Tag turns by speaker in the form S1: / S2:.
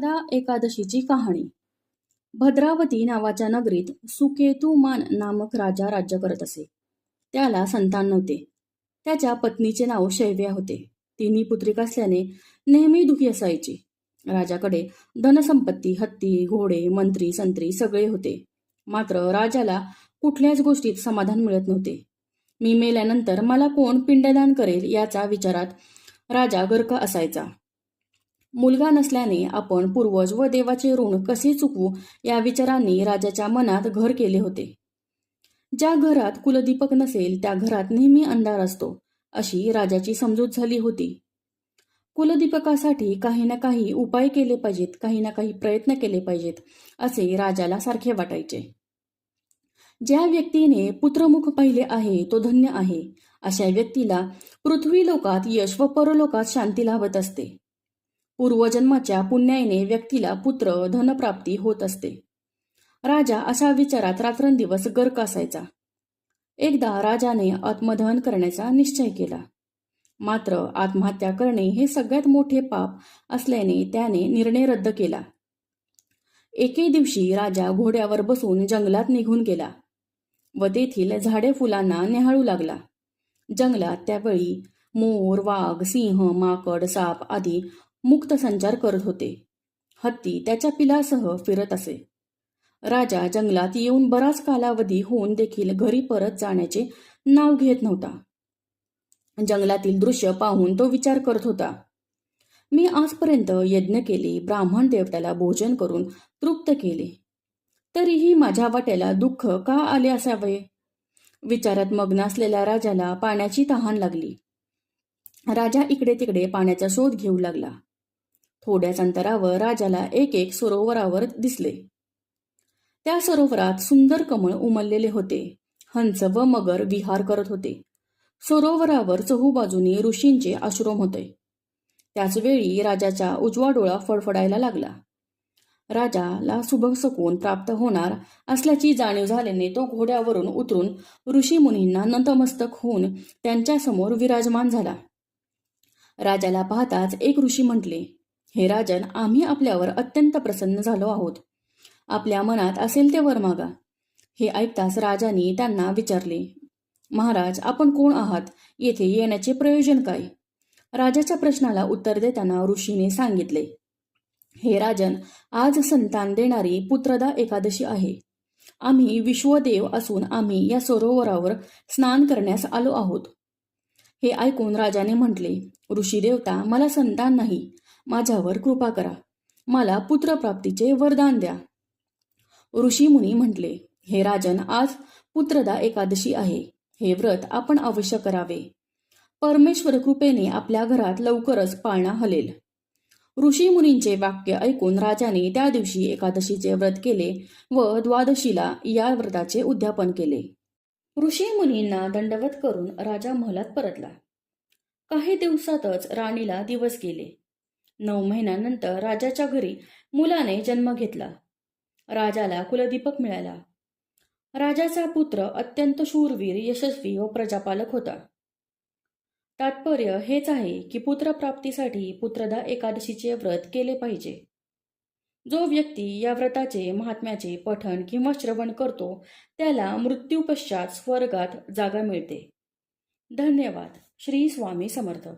S1: पुत्रदा एकादशीची कहाणी. भद्रावती नावाच्या नगरीत सुकेतुमान नामक राजा राज्य करत असे. त्याला संतान नव्हते. त्याच्या पत्नीचे नाव शैव्या होते. तिन्ही पुत्रिक असल्याने नेहमी दुखी असायची. राजाकडे धनसंपत्ती हत्ती घोडे मंत्री संत्री सगळे होते. मात्र राजाला कुठल्याच गोष्टीत समाधान मिळत नव्हते. मी मेल्यानंतर मला कोण पिंडदान करेल याचा विचारात राजा गर्क असायचा. मुलगा नसल्याने आपण पूर्वज व देवाचे ऋण कसे चुकवू या विचारांनी राजाच्या मनात घर केले होते. ज्या घरात कुलदीपक नसेल त्या घरात नेहमी अंधार असतो अशी राजाची समजूत झाली होती. कुलदीपकासाठी काही ना काही उपाय केले पाहिजेत काही ना काही प्रयत्न केले पाहिजेत असे राजाला सारखे वाटायचे. ज्या व्यक्तीने पुत्रमुख पाहिले आहे तो धन्य आहे अशा व्यक्तीला पृथ्वी लोकात यश व परलोकात शांती लाभत असते. पूर्वजन्माच्या पुण्याईने व्यक्तीला पुत्र धनप्राप्ती होत असते. राजा अशा विचारात रात्रंदिवस गर्क असायचा एकदा राजाने आत्मदहन करण्याचा निश्चय केला. मात्र आत्महत्या करणे हे सगळ्यात मोठे पाप असल्याने त्याने निर्णय रद्द केला. एके दिवशी राजा घोड्यावर बसून जंगलात निघून गेला व तेथील झाडे फुलांना न्याहाळू लागला. जंगलात त्यावेळी मोर वाघ सिंह माकड साप आदी मुक्त संचार करत होते. हत्ती त्याच्या पिलासह फिरत असे. राजा जंगलात येऊन बराच कालावधी होऊन देखील घरी परत जाण्याचे नाव घेत नव्हता. जंगलातील दृश्य पाहून तो विचार करत होता. मी आजपर्यंत यज्ञ केले ब्राह्मण देवताला भोजन करून तृप्त केले. तरीही माझ्या वाट्याला दुःख का आले असावे? विचारात मग्न असलेल्या राजाला पाण्याची तहान लागली. राजा इकडे तिकडे पाण्याचा शोध घेऊ लागला. थोड्याच अंतरावर राजाला एक एक सरोवरावर दिसले. त्या सरोवरात सुंदर कमळ उमललेले होते. हंस व मगर विहार करत होते. सरोवरावर चहूबाजूनी ऋषींचे आश्रम होते. त्याचवेळी राजाचा उजवा डोळा फडफडायला लागला. राजाला सुभग सकून प्राप्त होणार असल्याची जाणीव झाल्याने तो घोड्यावरून उतरून ऋषीमुनींना नतमस्तक होऊन त्यांच्यासमोर विराजमान झाला. राजाला पाहताच एक ऋषी म्हटले हे राजन आम्ही आपल्यावर अत्यंत प्रसन्न झालो आहोत. आपल्या मनात असेल ते वर मागा. हे ऐकताच राजाने त्यांना विचारले महाराज आपण कोण आहात? येथे येण्याचे प्रयोजन काय? राजाच्या प्रश्नाला उत्तर देताना ऋषीने सांगितले हे राजन आज संतान देणारी पुत्रदा एकादशी आहे. आम्ही विश्वदेव असून आम्ही या सरोवरावर स्नान करण्यास आलो आहोत. हे ऐकून राजाने म्हटले ऋषी देवता मला संतान नाही. माझ्यावर कृपा करा. मला पुत्रप्राप्तीचे वरदान द्या. ऋषीमुनी म्हटले हे राजन आज पुत्रदा एकादशी आहे. हे व्रत आपण अवश्य करावे. परमेश्वर कृपेने आपल्या घरात लवकरच पाळणा हलेल. ऋषीमुनींचे वाक्य ऐकून राजाने त्या दिवशी एकादशीचे व्रत केले व द्वादशीला या व्रताचे उद्यापन केले. ऋषी मुनींना दंडवत करून राजा महलात परतला. काही दिवसातच राणीला दिवस गेले. नऊ महिन्यानंतर राजाच्या घरी मुलाने जन्म घेतला. राजाला कुलदीपक मिळाला. राजाचा पुत्र अत्यंत शूरवीर यशस्वी व प्रजापालक होता. तात्पर्य हेच आहे की पुत्रप्राप्तीसाठी पुत्रदा एकादशीचे व्रत केले पाहिजे. जो व्यक्ती या व्रताचे महात्म्याचे पठण किंवा श्रवण करतो त्याला मृत्यूपश्चात स्वर्गात जागा मिळते. धन्यवाद. श्री स्वामी समर्थ.